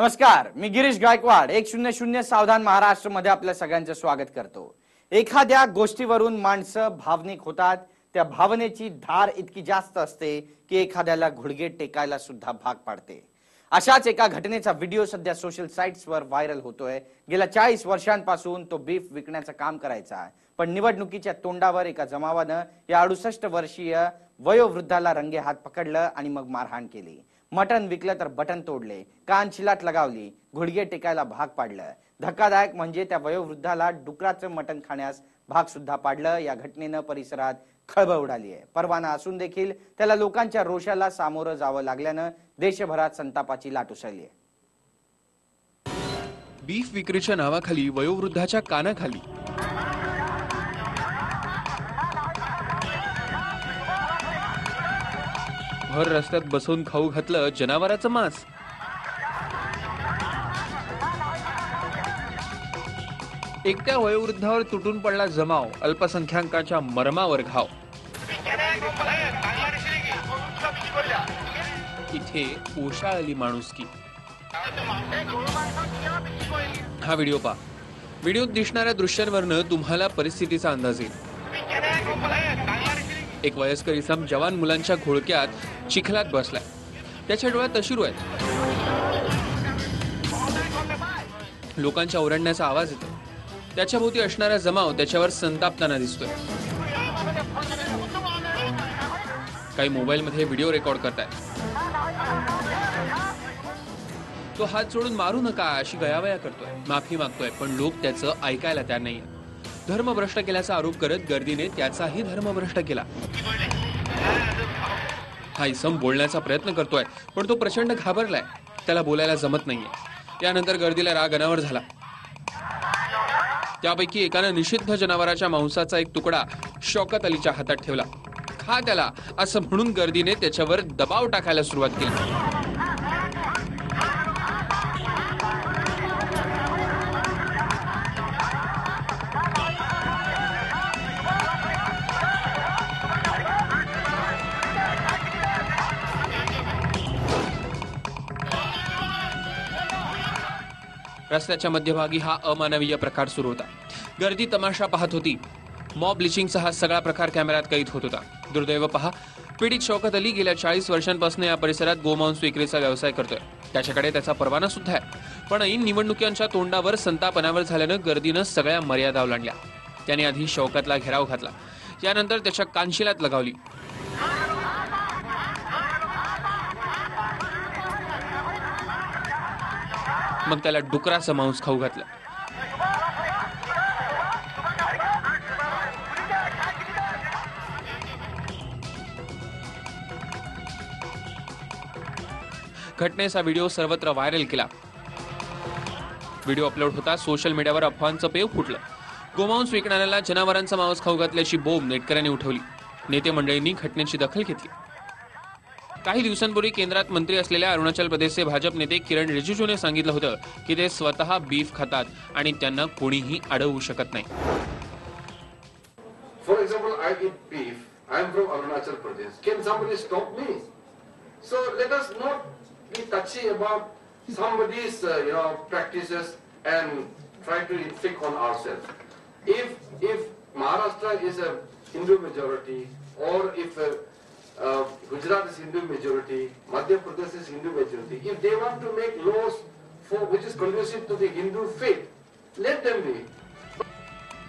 नमस्कार मी गिरीश गायकवाड एक शून्य शून्य सावधान महाराष्ट्रमध्ये आपल्या सगळ्यांचं स्वागत करतो. एखाद्या गोष्टीवरून माणसं भावनिक होतात त्या भावनेची धार इतकी जास्त असते की एखाद्याला घुडगे टेकायला सुद्धा भाग पाडते. अशाच एका घटनेचा व्हिडिओ सध्या सोशल साईट्सवर व्हायरल होतोय. गेल्या चाळीस वर्षांपासून तो बीफ विकण्याचं काम करायचा पण निवडणुकीच्या तोंडावर एका जमावानं या अडुसष्ट वर्षीय वयोवृद्धाला रंगे हात पकडलं आणि मग मारहाण केली. मटण विकलं तर बटन तोडले कान शिलाट लगावली घुडगे टेकायला भाग पाडलं. धक्कादायक म्हणजे त्या वयोवृद्धाला डुकराचं मटण खाण्यास भाग सुद्धा पाडलं. या घटनेनं परिसरात खळबळ उडाली आहे. परवाना असून देखील त्याला लोकांच्या रोषाला सामोरं जावं लागल्यानं देशभरात संतापाची लाट उसळली आहे. बीफ विक्रीच्या नावाखाली वयोवृद्धाच्या कानाखाली. भर रस्त्यात बसवून खाऊ घातलं जनावराचं मांस. एकट्या वयोवृद्धावर तुटून पडला जमाव अल्पसंख्याकांच्या मर्मावर घाव. इथे ओशाळली माणुसकी. हा व्हिडिओ पहा. व्हिडिओत दिसणाऱ्या दृश्यांवरनं तुम्हाला परिस्थितीचा अंदाज येईल. एक वयस्कर इसम जवान मुलांच्या घोळक्यात चिखलात बसलाय. त्याच्या डोळ्यात अश्रू आहेत. लोकांच्या ओरडण्याचा आवाज येतो त्याच्या भोवती असणारा जमाव त्याच्यावर संतापताना दिसतोय. काही मोबाईलमध्ये व्हिडिओ रेकॉर्ड करतायत. तो हात जोडून मारू नका अशी गयावया करतोय. माफी मागतोय पण लोक त्याचं ऐकायला तयार नाही धर्मभ्रष्ट केल्याचा आरोप करत गर्दीने त्याचाही धर्मभ्रष्ट केला. हा इसम बोलण्याचा प्रयत्न करतोय पण तो प्रचंड घाबरलाय. त्याला बोलायला जमत नाहीये. त्यानंतर गर्दीला राग अनावर झाला. त्यापैकी एकानं निषिद्ध जनावराच्या मांसाचा एक तुकडा शौकत अलीच्या हातात ठेवला. खा त्याला असं म्हणून गर्दीने त्याच्यावर दबाव टाकायला सुरुवात केली. रस्त्याच्या मध्यभागी हा अमानवीय प्रकार सुरू होता. गर्दी तमाशा पाहत होती. मॉब ब्लिचिंगचा हा सगळा प्रकार कॅमेऱ्यात कैद होत होता. दुर्दैव पहा पीडित शौकत अली गेल्या चाळीस वर्षांपासून या परिसरात गोमांस विक्रीचा व्यवसाय करतोय. त्याच्याकडे त्याचा परवाना सुद्धा आहे. पण ऐन निवडणुकांच्या तोंडावर संतापनावर झाल्यानं गर्दीनं सगळ्या मर्यादा ओलांडल्या. त्याने आधी शौकतला घेराव घातला. यानंतर त्याच्या कानशिलात लगावली. मग त्याला डुकराचं मांस खाऊ घातलं. घटनेचा व्हिडिओ सर्वत्र व्हायरल केला. व्हिडिओ अपलोड होता सोशल मीडियावर अफवांचं पेव फुटलं. गोमांस विकणाऱ्याला जनावरांचा मांस खाऊ घातल्याची बोंब नेटकऱ्यांनी उठवली. नेते मंडळींनी घटनेची दखल घेतली. काही दिवसांपूर्वी केंद्रात मंत्री असलेल्या अरुणाचल प्रदेशचे भाजप नेते किरण रिजिजूने सांगितलं होतं की ते स्वतः बीफ खातात आणि त्यांना कोणीही अडवू शकत नाही. For example I eat beef I am Arunachal so let us not be touchy to inflict on if if Maharashtra is a Hindu majority और if uh, Gujarat is Hindu majority, Madhya Pradesh is Hindu majority, if they want to make laws for which is conducive to the Hindu faith, let them be.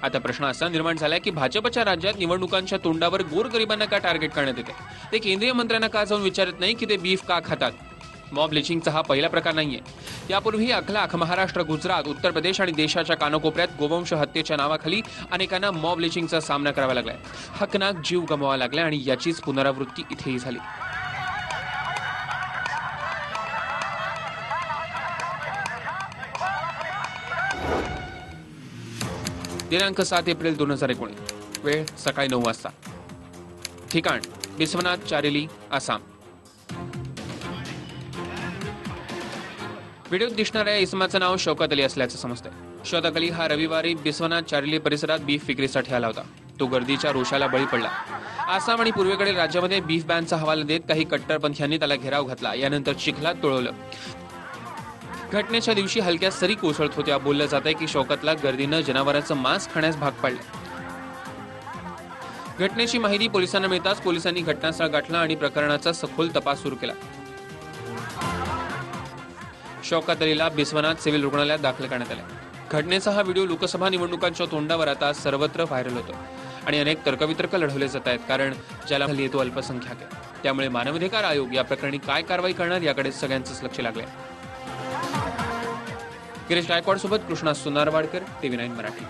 आता प्रश्न असा निर्माण झालाय की भाजपच्या राज्यात निवडणुकांच्या तोंडावर गोरगरिबांना का टार्गेट करण्यात येते ते केंद्रीय मंत्र्यांना का जाऊन विचारत नाही की ते बीफ का खातात मॉब लिचिंगचा हा पहिला प्रकार नाहीये. यापूर्वी अखलाख महाराष्ट्र गुजरात उत्तर प्रदेश आणि देशाच्या कानाकोपऱ्यात गोवंश हत्येच्या नावाखाली अनेकांना मॉब लिचिंगचा सामना करावा लागलाय. हकनाक जीव गमवावा लागला आणि याचीच पुनरावृत्ती इथेही झाली. दिनांक सात एप्रिल दोन हजार एकोणीस. वेळ सकाळी नऊ वाजता. ठिकाण बिस्वनाथ चारेली आसाम. व्हिडिओत दिसणाऱ्या इसमाचं नाव शौकत अली असल्याचं समजतंय. शौकत अली हा रविवारी बिस्वनाथ चार्ली परिसरात बीफ विक्रीसाठी आला होता. तो गर्दीच्या रोषाला बळी पडला. आसाम आणि पूर्वेकडील राज्यामध्ये बीफ बॅनचा हवाला देत काही कट्टरपंथीयांनी त्याला घेराव घातला. यानंतर चिखलात तुळवलं घटनेच्या दिवशी हलक्या सरी कोसळत होत्या. बोललं जात आहे की शौकतला गर्दीनं जनावरांचं मांस खाण्यास भाग पाडलं. घटनेची माहिती पोलिसांना मिळताच पोलिसांनी घटनास्थळ गाठला आणि प्रकरणाचा सखोल तपास सुरू केला. शौकत अलीला बिस्वनाथ सिव्हिल रुग्णालयात दाखल करण्यात आले. घटनेचा हा व्हिडिओ लोकसभा निवडणुकांच्या तोंडावर आता सर्वत्र व्हायरल होतो. आणि अनेक तर्कवितर्क लढवले जात आहेत कारण ज्याला हल्ली येतो अल्पसंख्याक आहे. त्यामुळे मानवाधिकार आयोग या प्रकरणी काय कारवाई करणार याकडे सगळ्यांचंच लक्ष लागले गिरीश गायकवाड सोबत कृष्णा सुनारवाडकर टीव्ही नाईन मराठी.